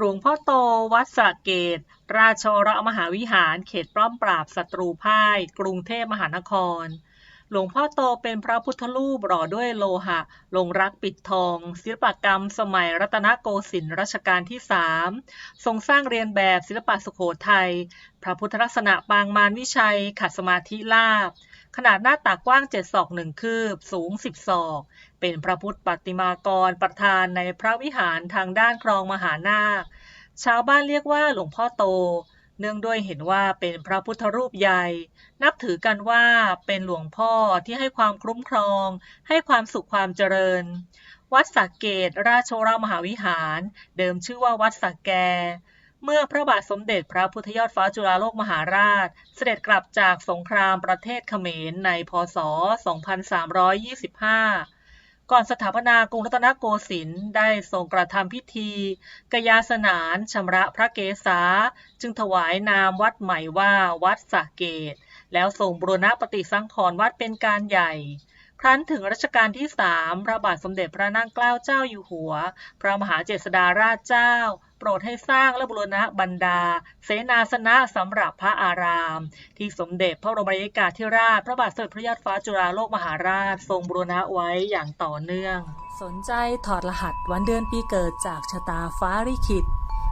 หลวงพ่อโต วัดสระเกต ราชวรมหาวิหาร เขตป้อมปราบศัตรูพ่าย กรุงเทพมหานคร หลวงพ่อโตเป็นพระพุทธรูปหล่อด้วยโลหะ ลงรักปิดทอง ศิลปกรรม สมัยรัตนโกสินทร์รัชกาลที่สามทรงสร้างเรียนแบบศิลปะสุโขทัย พระพุทธลักษณะปางมารวิชัย ขัดสมาธิลาบ ขนาดหน้าตากกว้างเจ็ดศอกหนึ่งคืบ สูงสิบศอก เป็นพระพุทธปฏิมากรประธานในพระวิหารทางด้านคลองมหานาค ชาวบ้านเรียกว่าหลวงพ่อโต เนื่องด้วยเห็นว่าเป็นพระพุทธรูปใหญ่ นับถือกันว่าเป็นหลวงพ่อที่ให้ความคุ้มครอง ให้ความสุขความเจริญ วัดสักเกตราชวรมหาวิหาร เดิมชื่อว่าวัดสักแก เมื่อพระบาทสมเด็จพระพุทธยอดฟ้าจุฬาโลกมหาราช เสด็จกลับจากสงครามประเทศเขมรในพศ 2325 ก่อนสถาปนากรุงรัตนโกสินทร์ได้ทรงกระทำพิธีกยาสนานชำระพระเกศาจึงถวายนามวัดใหม่ว่าวัดสะเกต แล้วทรงบูรณปฏิสังขรณ์วัดเป็นการใหญ่ ครั้นถึงรัชกาลที่สามพระบาทสมเด็จพระนั่งเกล้าเจ้าอยู่หัว พระมหาเจษฎาราชเจ้า โปรดให้สร้างและบูรณะบรรดา เสนาสนะสำหรับพระอาราม ที่สมเด็จพระบรมราชกาธิราช พระบาทสมเด็จพระยอดฟ้าจุฬาโลกมหาราช ทรงบูรณะไว้อย่างต่อเนื่อง สนใจถอดรหัสวันเดือนปีเกิดจากชะตาฟ้าลิขิต